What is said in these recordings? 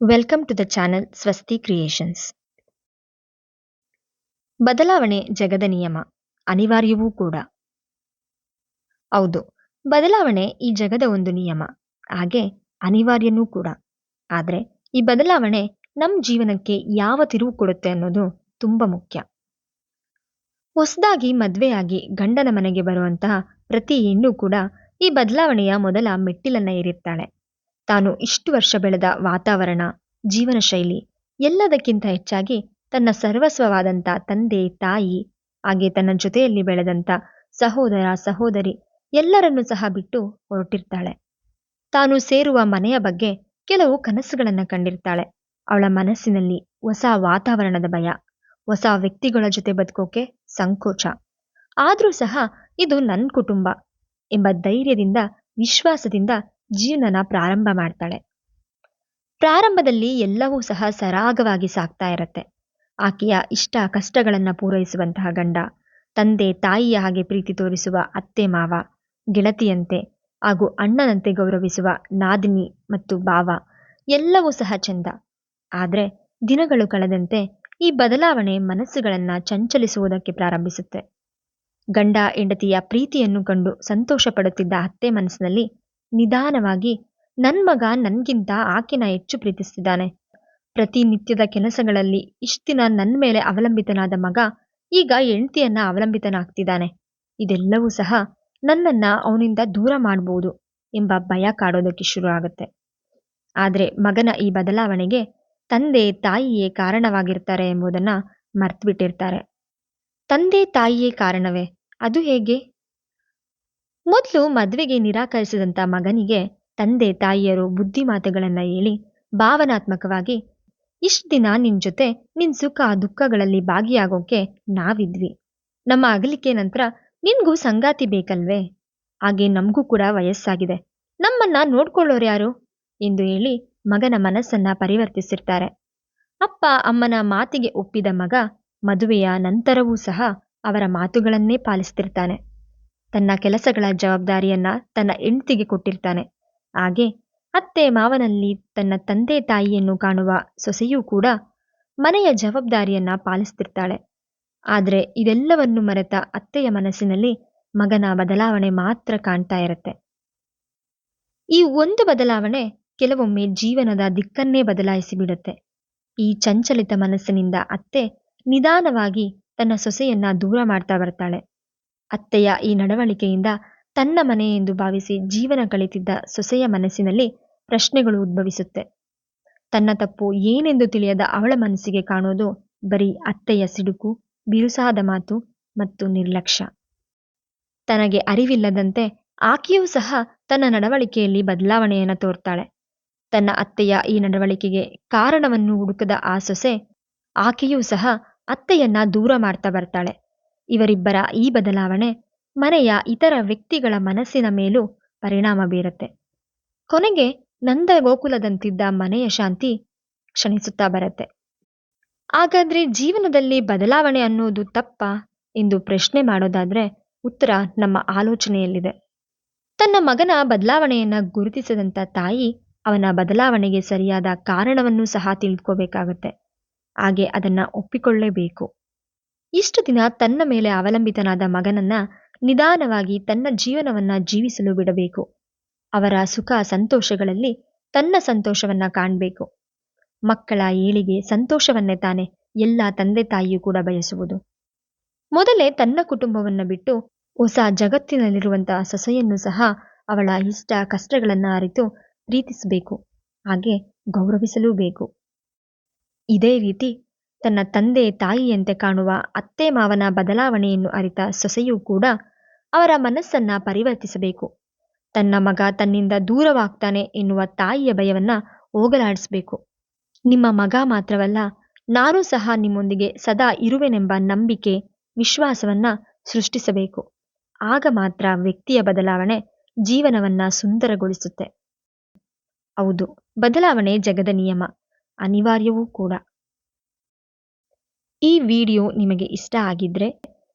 Welcome to the channel Swasti creations ಬದಲಾವಣೆ ಜಗದ ನಿಯಮ, ಅನಿವಾರ್ಯವೂ ಕೂಡ. ಹೌದು, ಬದಲಾವಣೆ ಈ ಜಗದ ಒಂದು ನಿಯಮ, ಹಾಗೆ ಅನಿವಾರ್ಯನೂ ಕೂಡ. ಆದರೆ ಈ ಬದಲಾವಣೆ ನಮ್ಮ ಜೀವನಕ್ಕೆ ಯಾವ ತಿರುವು ಕೊಡುತ್ತೆ ಅನ್ನೋದು ತುಂಬ ಮುಖ್ಯ. ಹೊಸದಾಗಿ ಮದುವೆಯಾಗಿ ಗಂಡನ ಮನೆಗೆ ಬರುವಂತಹ ಪ್ರತಿ ಹೆಣ್ಣು ಕೂಡ ಈ ಬದಲಾವಣೆಯ ಮೊದಲ ಮೆಟ್ಟಿಲನ್ನ ಏರಿರ್ತಾಳೆ. ತಾನು ಇಷ್ಟು ವರ್ಷ ಬೆಳೆದ ವಾತಾವರಣ ಜೀವನ ಶೈಲಿ ಎಲ್ಲದಕ್ಕಿಂತ ಹೆಚ್ಚಾಗಿ ತನ್ನ ಸರ್ವಸ್ವವಾದಂಥ ತಂದೆ, ತಾಯಿ, ಹಾಗೆ ತನ್ನ ಜೊತೆಯಲ್ಲಿ ಬೆಳೆದಂಥ ಸಹೋದರ, ಸಹೋದರಿ ಎಲ್ಲರನ್ನೂ ಸಹ ಬಿಟ್ಟು ಹೊರಟಿರ್ತಾಳೆ. ತಾನು ಸೇರುವ ಮನೆಯ ಬಗ್ಗೆ ಕೆಲವು ಕನಸುಗಳನ್ನು ಕಂಡಿರ್ತಾಳೆ. ಅವಳ ಮನಸ್ಸಿನಲ್ಲಿ ಹೊಸ ವಾತಾವರಣದ ಭಯ, ಹೊಸ ವ್ಯಕ್ತಿಗಳ ಜೊತೆ ಬದುಕೋಕೆ ಸಂಕೋಚ. ಆದರೂ ಸಹ ಇದು ನನ್ನ ಕುಟುಂಬ ಎಂಬ ಧೈರ್ಯದಿಂದ, ವಿಶ್ವಾಸದಿಂದ ಜೀವನನ ಪ್ರಾರಂಭ ಮಾಡ್ತಾಳೆ. ಪ್ರಾರಂಭದಲ್ಲಿ ಎಲ್ಲವೂ ಸಹ ಸರಾಗವಾಗಿ ಸಾಗ್ತಾ ಇರತ್ತೆ. ಆಕೆಯ ಇಷ್ಟ ಕಷ್ಟಗಳನ್ನು ಪೂರೈಸುವಂತಹ ಗಂಡ, ತಂದೆ, ತಾಯಿಯ ಹಾಗೆ ಪ್ರೀತಿ ತೋರಿಸುವ ಅತ್ತೆ ಮಾವ, ಗೆಳತಿಯಂತೆ ಹಾಗೂ ಅಣ್ಣನಂತೆ ಗೌರವಿಸುವ ನಾದಿನಿ ಮತ್ತು ಭಾವ ಎಲ್ಲವೂ ಸಹ ಚೆಂದ. ಆದರೆ ದಿನಗಳು ಕಳೆದಂತೆ ಈ ಬದಲಾವಣೆ ಮನಸ್ಸುಗಳನ್ನು ಚಂಚಲಿಸುವುದಕ್ಕೆ ಪ್ರಾರಂಭಿಸುತ್ತೆ. ಗಂಡ, ಹೆಂಡತಿಯ ಪ್ರೀತಿಯನ್ನು ಕಂಡು ಸಂತೋಷ ಪಡುತ್ತಿದ್ದ ಅತ್ತೆ ಮನಸ್ಸಿನಲ್ಲಿ ನಿಧಾನವಾಗಿ ನನ್ನ ಮಗ ನನ್ಗಿಂತ ಆಕೆನ ಹೆಚ್ಚು ಪ್ರೀತಿಸ್ತಿದ್ದಾನೆ. ಪ್ರತಿನಿತ್ಯದ ಕೆಲಸಗಳಲ್ಲಿ ಇಷ್ಟಿನ ನನ್ನ ಮೇಲೆ ಅವಲಂಬಿತನಾದ ಮಗ ಈಗ ಹೆಂಡತಿಯನ್ನ ಅವಲಂಬಿತನಾಗ್ತಿದ್ದಾನೆ. ಇದೆಲ್ಲವೂ ಸಹ ನನ್ನನ್ನ ಅವನಿಂದ ದೂರ ಮಾಡಬಹುದು ಎಂಬ ಭಯ ಕಾಡೋದಕ್ಕೆ ಶುರು ಆಗುತ್ತೆ. ಆದರೆ ಮಗನ ಈ ಬದಲಾವಣೆಗೆ ತಂದೆ ತಾಯಿಯೇ ಕಾರಣವಾಗಿರ್ತಾರೆ ಎಂಬುದನ್ನ ಮರ್ತ್ಬಿಟ್ಟಿರ್ತಾರೆ. ತಂದೆ ತಾಯಿಯೇ ಕಾರಣವೇ? ಅದು ಹೇಗೆ? ಮೊದಲು ಮದುವೆಗೆ ನಿರಾಕರಿಸಿದಂಥ ಮಗನಿಗೆ ತಂದೆ ತಾಯಿಯರು ಬುದ್ಧಿ ಮಾತುಗಳನ್ನು ಹೇಳಿ ಭಾವನಾತ್ಮಕವಾಗಿ, ಇಷ್ಟು ದಿನ ನಿನ್ನ ಜೊತೆ ನಿನ್ ಸುಖ ದುಃಖಗಳಲ್ಲಿ ಭಾಗಿಯಾಗೋಕೆ ನಾವಿದ್ವಿ. ನಮ್ಮ ಅಗಲಿಕೆ ನಂತರ ನಿನ್ಗೂ ಸಂಗಾತಿ ಬೇಕಲ್ವೇ? ಹಾಗೆ ನಮಗೂ ಕೂಡ ವಯಸ್ಸಾಗಿದೆ. ನಮ್ಮನ್ನ ನೋಡ್ಕೊಳ್ಳೋರು ಯಾರು? ಎಂದು ಹೇಳಿ ಮಗನ ಮನಸ್ಸನ್ನ ಪರಿವರ್ತಿಸಿರ್ತಾರೆ. ಅಪ್ಪ ಅಮ್ಮನ ಮಾತಿಗೆ ಒಪ್ಪಿದ ಮಗ ಮದುವೆಯ ನಂತರವೂ ಸಹ ಅವರ ಮಾತುಗಳನ್ನೇ ಪಾಲಿಸ್ತಿರ್ತಾನೆ. ತನ್ನ ಕೆಲಸಗಳ ಜವಾಬ್ದಾರಿಯನ್ನ ತನ್ನ ಹೆಂಡತಿಗೆ ಕೊಟ್ಟಿರ್ತಾನೆ. ಹಾಗೆ ಅತ್ತೆ ಮಾವನಲ್ಲಿ ತನ್ನ ತಂದೆ ತಾಯಿಯನ್ನು ಕಾಣುವ ಸೊಸೆಯೂ ಕೂಡ ಮನೆಯ ಜವಾಬ್ದಾರಿಯನ್ನ ಪಾಲಿಸ್ತಿರ್ತಾಳೆ. ಆದರೆ ಇದೆಲ್ಲವನ್ನು ಮರೆತ ಅತ್ತೆಯ ಮನಸ್ಸಿನಲ್ಲಿ ಮಗನ ಬದಲಾವಣೆ ಮಾತ್ರ ಕಾಣ್ತಾ ಇರುತ್ತೆ. ಈ ಒಂದು ಬದಲಾವಣೆ ಕೆಲವೊಮ್ಮೆ ಜೀವನದ ದಿಕ್ಕನ್ನೇ ಬದಲಾಯಿಸಿ ಬಿಡುತ್ತೆ ಈ ಚಂಚಲಿತ ಮನಸ್ಸಿನಿಂದ ಅತ್ತೆ ನಿಧಾನವಾಗಿ ತನ್ನ ಸೊಸೆಯನ್ನ ದೂರ ಮಾಡ್ತಾ ಬರ್ತಾಳೆ. ಅತ್ತೆಯ ಈ ನಡವಳಿಕೆಯಿಂದ ತನ್ನ ಮನೆ ಎಂದು ಭಾವಿಸಿ ಜೀವನ ಕಳಿತಿದ್ದ ಸೊಸೆಯ ಮನಸ್ಸಿನಲ್ಲಿ ಪ್ರಶ್ನೆಗಳು ಉದ್ಭವಿಸುತ್ತೆ. ತನ್ನ ತಪ್ಪು ಏನೆಂದು ತಿಳಿಯದ ಅವಳ ಮನಸ್ಸಿಗೆ ಕಾಣೋದು ಬರೀ ಅತ್ತೆಯ ಸಿಡುಕು, ಬಿರುಸಾದ ಮಾತು ಮತ್ತು ನಿರ್ಲಕ್ಷ್ಯ. ತನಗೆ ಅರಿವಿಲ್ಲದಂತೆ ಆಕೆಯೂ ಸಹ ತನ್ನ ನಡವಳಿಕೆಯಲ್ಲಿ ಬದಲಾವಣೆಯನ್ನು ತೋರ್ತಾಳೆ. ತನ್ನ ಅತ್ತೆಯ ಈ ನಡವಳಿಕೆಗೆ ಕಾರಣವನ್ನು ಹುಡುಕದ ಆ ಸೊಸೆ ಆಕೆಯೂ ಸಹ ಅತ್ತೆಯನ್ನ ದೂರ ಮಾಡ್ತಾ ಬರ್ತಾಳೆ. ಇವರಿಬ್ಬರ ಈ ಬದಲಾವಣೆ ಮನೆಯ ಇತರ ವ್ಯಕ್ತಿಗಳ ಮನಸ್ಸಿನ ಮೇಲೂ ಪರಿಣಾಮ ಬೀರುತ್ತೆ. ಕೊನೆಗೆ ನಂದ ಗೋಕುಲದಂತಿದ್ದ ಮನೆಯ ಶಾಂತಿ ಕ್ಷಣಿಸುತ್ತಾ ಬರುತ್ತೆ. ಹಾಗಾದ್ರೆ ಜೀವನದಲ್ಲಿ ಬದಲಾವಣೆ ಅನ್ನೋದು ತಪ್ಪ ಎಂದು ಪ್ರಶ್ನೆ ಮಾಡೋದಾದ್ರೆ ಉತ್ತರ ನಮ್ಮ ಆಲೋಚನೆಯಲ್ಲಿದೆ. ತನ್ನ ಮಗನ ಬದಲಾವಣೆಯನ್ನ ಗುರುತಿಸದಂತ ತಾಯಿ ಅವನ ಬದಲಾವಣೆಗೆ ಸರಿಯಾದ ಕಾರಣವನ್ನು ಸಹ ತಿಳ್ಕೋಬೇಕಾಗತ್ತೆ. ಹಾಗೆ ಅದನ್ನ ಒಪ್ಪಿಕೊಳ್ಳೇಬೇಕು. ಇಷ್ಟು ದಿನ ತನ್ನ ಮೇಲೆ ಅವಲಂಬಿತನಾದ ಮಗನನ್ನ ನಿಧಾನವಾಗಿ ತನ್ನ ಜೀವನವನ್ನ ಜೀವಿಸಲು ಬಿಡಬೇಕು. ಅವರ ಸುಖ ಸಂತೋಷಗಳಲ್ಲಿ ತನ್ನ ಸಂತೋಷವನ್ನ ಕಾಣಬೇಕು. ಮಕ್ಕಳ ಏಳಿಗೆ ಸಂತೋಷವನ್ನೇ ತಾನೆ ಎಲ್ಲ ತಂದೆ ತಾಯಿಯೂ ಕೂಡ ಬಯಸುವುದು. ಮೊದಲೇ ತನ್ನ ಕುಟುಂಬವನ್ನು ಬಿಟ್ಟು ಹೊಸ ಜಗತ್ತಿನಲ್ಲಿರುವಂತಹ ಸೊಸೆಯನ್ನು ಸಹ ಅವಳ ಇಷ್ಟ ಕಷ್ಟಗಳನ್ನ ಅರಿತು ಪ್ರೀತಿಸಬೇಕು. ಹಾಗೆ ಗೌರವಿಸಲೂ ಬೇಕು. ಇದೇ ರೀತಿ ತನ್ನ ತಂದೆ ತಾಯಿಯಂತೆ ಕಾಣುವ ಅತ್ತೆ ಮಾವನ ಬದಲಾವಣೆಯನ್ನು ಅರಿತ ಸೊಸೆಯೂ ಕೂಡ ಅವರ ಮನಸ್ಸನ್ನ ಪರಿವರ್ತಿಸಬೇಕು. ತನ್ನ ಮಗ ತನ್ನಿಂದ ದೂರವಾಗ್ತಾನೆ ಎನ್ನುವ ತಾಯಿಯ ಭಯವನ್ನ ಹೋಗಲಾಡಿಸಬೇಕು. ನಿಮ್ಮ ಮಗ ಮಾತ್ರವಲ್ಲ, ನಾನು ಸಹ ನಿಮ್ಮೊಂದಿಗೆ ಸದಾ ಇರುವೆನೆಂಬ ನಂಬಿಕೆ, ವಿಶ್ವಾಸವನ್ನ ಸೃಷ್ಟಿಸಬೇಕು. ಆಗ ಮಾತ್ರ ವ್ಯಕ್ತಿಯ ಬದಲಾವಣೆ ಜೀವನವನ್ನ ಸುಂದರಗೊಳಿಸುತ್ತೆ. ಹೌದು, ಬದಲಾವಣೆ ಜಗದ ನಿಯಮ, ಅನಿವಾರ್ಯವೂ ಕೂಡ. ಈ ವಿಡಿಯೋ ನಿಮಗೆ ಇಷ್ಟ ಆಗಿದ್ರೆ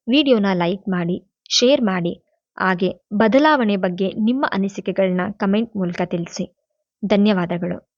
ವಿಡಿಯೋನ ಲೈಕ್ ಮಾಡಿ, ಶೇರ್ ಮಾಡಿ, ಹಾಗೆ ಬದಲಾವಣೆ ಬಗ್ಗೆ ನಿಮ್ಮ ಅನಿಸಿಕೆಗಳನ್ನ ಕಮೆಂಟ್ ಮೂಲಕ ತಿಳಿಸಿ. ಧನ್ಯವಾದಗಳು.